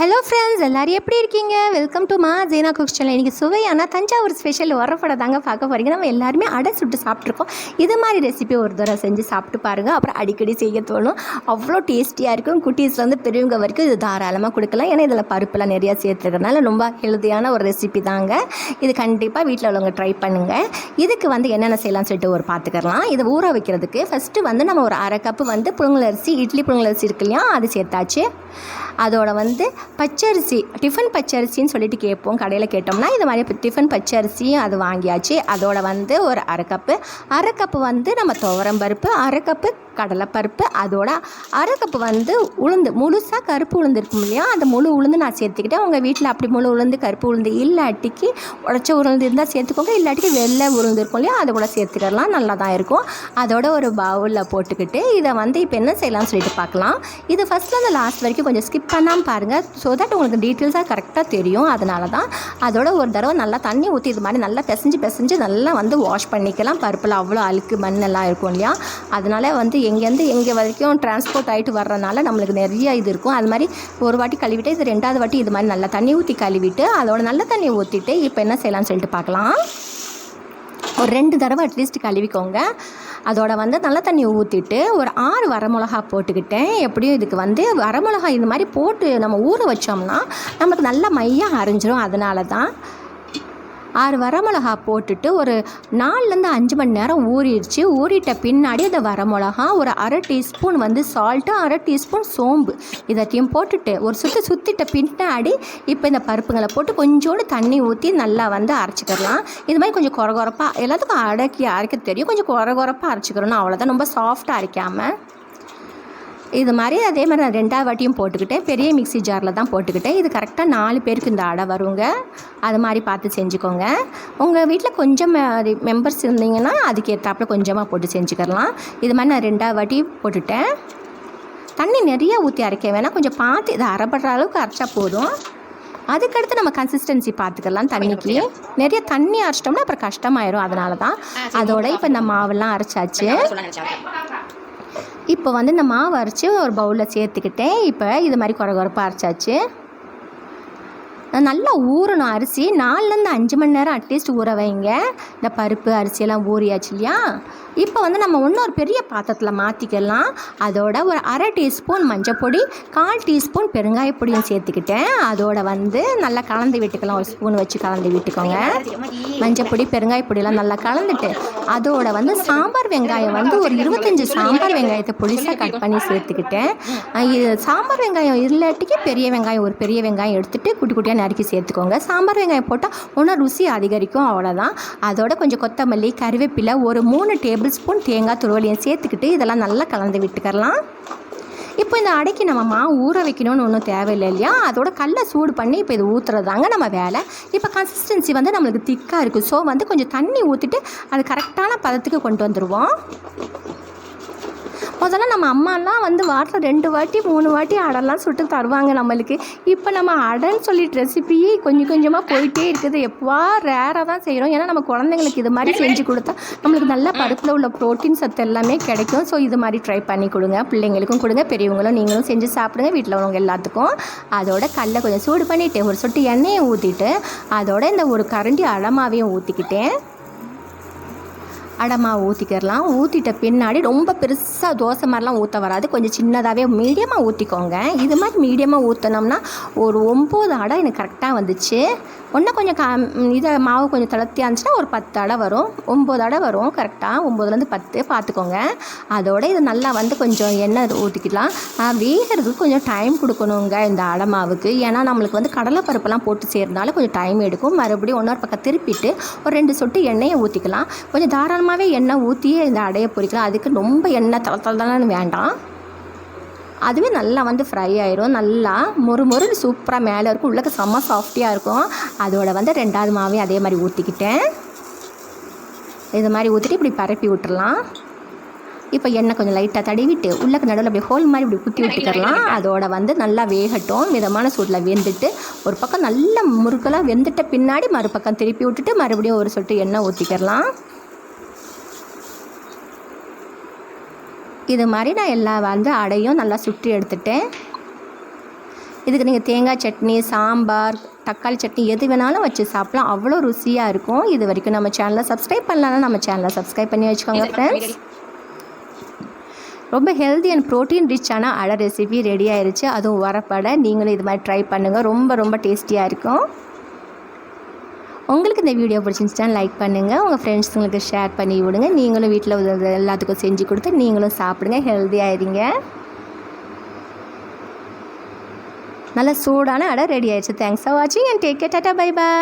Hello friends எல்லோரும் எப்படி இருக்கீங்க? வெல்கம் டு மா ஜீனா குக் சேனல் இன்றைக்கி சுவையான தஞ்சாவூர் ஸ்பெஷல் உரப்பட தாங்க பார்க்க போகிறீங்க நம்ம எல்லாருமே அடை சுட்டு சாப்பிட்ருக்கோம் இது மாதிரி ரெசிபி ஒரு தடவை செஞ்சு சாப்பிட்டு பாருங்கள் அப்புறம் அடிக்கடி செய்ய தோணும். அவ்வளோ டேஸ்டியாக இருக்கும். குட்டீஸ்லேருந்து பெரியவங்க வரைக்கும் இது தாராளமாக கொடுக்கலாம். ஏன்னா இதில் பருப்புலாம் நிறையா சேர்த்துருக்கறனால ரொம்ப ஹெல்த்தியான ஒரு ரெசிபி தாங்க. இது கண்டிப்பாக வீட்டில் உள்ளவங்க ட்ரை பண்ணுங்கள் இதுக்கு வந்து என்னென்ன செய்யலாம்னு சொல்லிட்டு ஒரு பார்த்துக்கலாம் இதை ஊற வைக்கிறதுக்கு ஃபஸ்ட்டு வந்து நம்ம ஒரு அரை கப்பு வந்து புழுங்கலரிசி இட்லி புழுங்கலரிசி இருக்கு இல்லையா? அது சேர்த்தாச்சு. அதோட வந்து பச்சரிசி டிஃபன் பச்சரிசின்னு சொல்லிட்டு கேட்போம். கடையில் கேட்டோம்னா இது மாதிரி டிஃபன் பச்சரிசியும் அது வாங்கியாச்சு. அதோட வந்து ஒரு அரை கப்பு அரை கப்பு வந்து நம்ம துவரம் பருப்பு அரை கப்பு கடலைப்பருப்பு அதோட அரை கப்பு வந்து உளுந்து முழுசாக கருப்பு உளுந்து இருக்கும் இல்லையா? அந்த முழு உளுந்து நான் சேர்த்துக்கிட்டேன். உங்கள் வீட்டில் அப்படி முழு உளுந்து கருப்பு உளுந்து இல்லாட்டிக்கு உடச்ச உளுந்து இருந்தால் சேர்த்துக்கோங்க. இல்லாட்டிக்கு வெள்ளை உளுந்து இருக்கும் இல்லையா? அதை கூட சேர்த்துக்கலாம். நல்லா தான் இருக்கும். அதோட ஒரு பவுலில் போட்டுக்கிட்டு இதை வந்து இப்போ என்ன செய்யலாம்னு சொல்லிட்டு பார்க்கலாம் இது அந்த லாஸ்ட் வரைக்கும் கொஞ்சம் ஸ்கிப் பண்ணாமல் பாருங்கள் ஸோ தட் உங்களுக்கு டீட்டெயில்ஸாக கரெக்டாக தெரியும். அதனால தான் அதோட ஒரு தடவை நல்லா தண்ணி ஊற்றி இது மாதிரி நல்லா பிசைஞ்சு பிசைஞ்சு நல்லா வந்து வாஷ் பண்ணிக்கலாம். பருப்பில் அவ்வளோ அழுக்கு மண்ணெல்லாம் இருக்கும் இல்லையா? அதனால வந்து இங்கேருந்து எங்கே வரைக்கும் டிரான்ஸ்போர்ட் ஆகிட்டு வர்றதுனால நம்மளுக்கு நிறைய இது இருக்கும். அது மாதிரி ஒரு வாட்டி கழுவிட்டு இது ரெண்டாவது வாட்டி இது மாதிரி நல்லா தண்ணி ஊற்றி கழுவிட்டு அதோட நல்ல தண்ணி ஊற்றிட்டு இப்போ என்ன செய்யலாம்னு சொல்லிட்டு பார்க்கலாம். ஒரு ரெண்டு தடவை அட்லீஸ்ட் கழுவிக்கோங்க. அதோட வந்து நல்ல தண்ணி ஊற்றிட்டு ஒரு ஆறு வரமிளகா போட்டுக்கிட்டேன். எப்படியும் இதுக்கு வந்து வரமிளகா இது மாதிரி போட்டு நம்ம ஊற வச்சோம்னா நமக்கு நல்ல மையாக அரைஞ்சிரும். அதனால தான் ஆறு வரமிளகா போட்டுட்டு ஒரு நாலுலேருந்து அஞ்சு மணி நேரம் ஊறிடுச்சு. ஊறிட்ட பின்னாடி அந்த வரமிளகா ஒரு அரை டீஸ்பூன் வந்து சால்ட்டு அரை டீஸ்பூன் சோம்பு இதத்தையும் போட்டுட்டு ஒரு சுற்றி சுற்றிட்ட பின்னாடி இப்போ இந்த பருப்புங்களை போட்டு கொஞ்சோண்டு தண்ணி ஊற்றி நல்லா வந்து அரைச்சிக்கிறலாம் இது மாதிரி கொஞ்சம் குறகுறப்பாக எல்லாத்துக்கும் அடக்கி அரைக்க தெரியும். கொஞ்சம் குறகுறப்பாக குறைப்பாக அவ்வளோதான் ரொம்ப சாஃப்டாக அரைக்காமல் இது மாதிரி அதே மாதிரி நான் ரெண்டாவது வாட்டியும் போட்டுக்கிட்டேன். பெரிய மிக்ஸி ஜாரில் தான் போட்டுக்கிட்டேன். இது கரெக்டாக நாலு பேருக்கு இந்த அடை வருங்க. அது மாதிரி பார்த்து செஞ்சுக்கோங்க. உங்கள் வீட்டில் கொஞ்சம் மெம்பர்ஸ் இருந்தீங்கன்னா அதுக்கு ஏற்றாப்புல கொஞ்சமாக போட்டு செஞ்சுக்கலாம். இது மாதிரி நான் ரெண்டாவது வாட்டி போட்டுட்டேன். தண்ணி நிறைய ஊற்றி அரைக்க வேணாம். கொஞ்சம் பார்த்து இதை அரைப்படுற அளவுக்கு அரைச்சா போதும். அதுக்கடுத்து நம்ம கன்சிஸ்டன்சி பார்த்துக்கலாம் தண்ணிக்கு. நிறைய தண்ணி அரைச்சிட்டோம்னா அப்புறம் கஷ்டமாயிரும். அதனால தான். அதோட இப்போ இந்த மாவெல்லாம் அரைச்சாச்சு. இப்போ வந்து இந்த மாவு அரைச்சி ஒரு பவுலில் சேர்த்துக்கிட்டேன். இப்போ இது மாதிரி குறை குறைப்பாக அரைச்சாச்சு. நல்லா ஊறணும் அரிசி நாலுலேருந்து அஞ்சு மணி நேரம் அட்லீஸ்ட் ஊற வைங்க. இந்த பருப்பு அரிசியெல்லாம் ஊறியாச்சு இல்லையா? இப்போ வந்து நம்ம இன்னொரு பெரிய பாத்திரத்தில் மாற்றிக்கலாம் அதோட ஒரு அரை டீஸ்பூன் மஞ்சப்பொடி கால் டீஸ்பூன் பெருங்காயப்பொடியும் சேர்த்துக்கிட்டேன். அதோட வந்து நல்லா கலந்து விட்டுக்கலாம். ஒரு ஸ்பூன் வச்சு கலந்து விட்டுக்கோங்க. மஞ்சப்பொடி பெருங்காயப்பொடியெல்லாம் நல்லா கலந்துட்டு அதோட வந்து சாம்பார் வெங்காயம் வந்து ஒரு இருபத்தஞ்சி சாம்பார் வெங்காயத்தை பொடிசாக கட் பண்ணி சேர்த்துக்கிட்டேன். இது சாம்பார் வெங்காயம் இல்லாட்டிக்கு பெரிய வெங்காயம் ஒரு பெரிய வெங்காயம் எடுத்துகிட்டு குட்டி குட்டியாக நறுக்கி சேர்த்துக்கோங்க. சாம்பார் வெங்காயம் போட்டால் இன்னும் ருசி அதிகரிக்கும் அவ்வளோதான் அதோட கொஞ்சம் கொத்தமல்லி கருவேப்பிலை ஒரு மூணு டேபிள் ஸ்பூன் தேங்காய் துருவலையும் சேர்த்துக்கிட்டு இதெல்லாம் நல்லா கலந்து விட்டுக்கரலாம் இப்போ இந்த அடைக்கு நம்ம மாவு ஊற வைக்கணும்னு ஒன்றும் தேவையில்லை இல்லையா? அதோட கல்லை சூடு பண்ணி இப்போ இது ஊற்றுறதாங்க நம்ம வேலை. இப்போ கன்சிஸ்டன்சி வந்து நம்மளுக்கு திக்காக இருக்குது ஸோ வந்து கொஞ்சம் தண்ணி ஊற்றிட்டு அது கரெக்டான பதத்துக்கு கொண்டு வந்துடுவோம் முதல்ல நம்ம அம்மாலாம் வந்து வாரத்தில் ரெண்டு வாட்டி மூணு வாட்டி அடைலாம் சுட்டு தருவாங்க நம்மளுக்கு. இப்போ நம்ம அடைன்னு சொல்லிட்டு ரெசிபி கொஞ்சம் கொஞ்சமாக போயிட்டே இருக்குது. எப்போவா ரேராக தான் செய்கிறோம் ஏன்னா நம்ம குழந்தைங்களுக்கு இது மாதிரி செஞ்சு கொடுத்தா நம்மளுக்கு நல்ல பருப்பில் உள்ள ப்ரோட்டீன் சத்து எல்லாமே கிடைக்கும். ஸோ இது மாதிரி ட்ரை பண்ணி கொடுங்க. பிள்ளைங்களுக்கும் கொடுங்க பெரியவங்களும் நீங்களும் செஞ்சு சாப்பிடுங்க. வீட்டில் உள்ளவங்க எல்லாத்துக்கும். அதோட கல்லை கொஞ்சம் சூடு பண்ணிவிட்டு ஒரு சொட்டு எண்ணெயை ஊற்றிட்டு அதோட இந்த ஒரு கரண்டி அடமாவையும் ஊற்றிக்கிட்டேன் அடமாக ஊற்றிக்கிறலாம் ஊற்றிட்ட பின்னாடி ரொம்ப பெருசாக தோசை மாதிரிலாம் ஊற்ற வராது. கொஞ்சம் சின்னதாகவே மீடியமாக ஊற்றிக்கோங்க இது மாதிரி மீடியமாக ஊற்றினோம்னா ஒரு ஒம்பது அடை எனக்கு கரெக்டாக வந்துச்சு. ஒன்றும் கொஞ்சம் கா இதை மாவு கொஞ்சம் தளர்த்தியாக இருந்துச்சுன்னா ஒரு பத்து அடை வரும். ஒம்பது அடை வரும் கரெக்டாக ஒம்பதுலேருந்து பத்து பார்த்துக்கோங்க அதோட இது நல்லா வந்து கொஞ்சம் எண்ணெய் ஊற்றிக்கலாம் வேகிறதுக்கு கொஞ்சம் டைம் கொடுக்கணுங்க இந்த அடை மாவுக்கு. ஏன்னா நம்மளுக்கு வந்து கடலைப்பருப்பெல்லாம் போட்டு சேர்ந்தாலும் கொஞ்சம் டைம் எடுக்கும். மறுபடியும் இன்னொரு பக்கம் திருப்பிட்டு ஒரு ரெண்டு சொட்டு எண்ணெயை ஊற்றிக்கலாம் கொஞ்சம் தாராளமாக தாராளமாகவே எண்ணெய் ஊற்றி இந்த அடையை பொரிக்கலாம் அதுக்கு ரொம்ப எண்ணெய் தள தளன்னு வேண்டாம். அதுவே நல்லா வந்து ஃப்ரை ஆயிரும். நல்லா மொறு மொறுன்னு சூப்பராக மேலே இருக்கும் உள்ளக்க செம்ம சாஃப்டியாக இருக்கும். அதோட வந்து ரெண்டாவது மாவையும் அதே மாதிரி ஊற்றிக்கிட்டேன் இது மாதிரி ஊற்றிட்டு இப்படி பரப்பி விட்டுறலாம். இப்போ எண்ணெய் கொஞ்சம் லைட்டாக தடவிட்டு உள்ளக்கு நடுவில் அப்படி ஹோல் மாதிரி இப்படி குத்தி விட்டுக்கிறலாம் அதோட வந்து நல்லா வேகட்டும். மிதமான சூட்டில் வெந்துட்டு ஒரு பக்கம் நல்ல முறுக்கெல்லாம் வெந்துட்ட பின்னாடி மறுபக்கம் திருப்பி விட்டுட்டு மறுபடியும் ஒரு சொட்டு எண்ணெய் ஊற்றிக்கிறலாம் இது மாதிரி நான் எல்லா வந்து அடையும் நல்லா சுற்றி எடுத்துட்டேன். இதுக்கு நீங்கள் தேங்காய் சட்னி சாம்பார் தக்காளி சட்னி எது வேணாலும் வச்சு சாப்பிடலாம். அவ்வளோ ருசியாக இருக்கும். இது வரைக்கும் நம்ம சேனலை சப்ஸ்கிரைப் பண்ணலாம்னா நம்ம சேனலை சப்ஸ்கிரைப் பண்ணி வச்சுக்கோங்க ஃப்ரெண்ட்ஸ் ரொம்ப ஹெல்தி அண்ட் ப்ரோட்டீன் ரிச்சான அடை ரெசிபி ரெடி ஆயிருச்சு. அதுவும் வரப்பட நீங்களும் இது மாதிரி ட்ரை பண்ணுங்கள் ரொம்ப ரொம்ப டேஸ்டியாக இருக்கும். உங்களுக்கு இந்த வீடியோ பிடிச்சிருந்துச்சுன்னா லைக் பண்ணுங்கள் உங்கள் ஃப்ரெண்ட்ஸுங்களுக்கு ஷேர் பண்ணி விடுங்க. நீங்களும் வீட்டில் உள்ள எல்லாத்துக்கும் செஞ்சு கொடுத்து நீங்களும் சாப்பிடுங்க. ஹெல்த்தியாகிடுங்க நல்லா நல்ல சூடான அடை ரெடி ஆயிடுச்சு. தேங்க்ஸ் ஃபார் வாட்சிங் and take care tata bye bye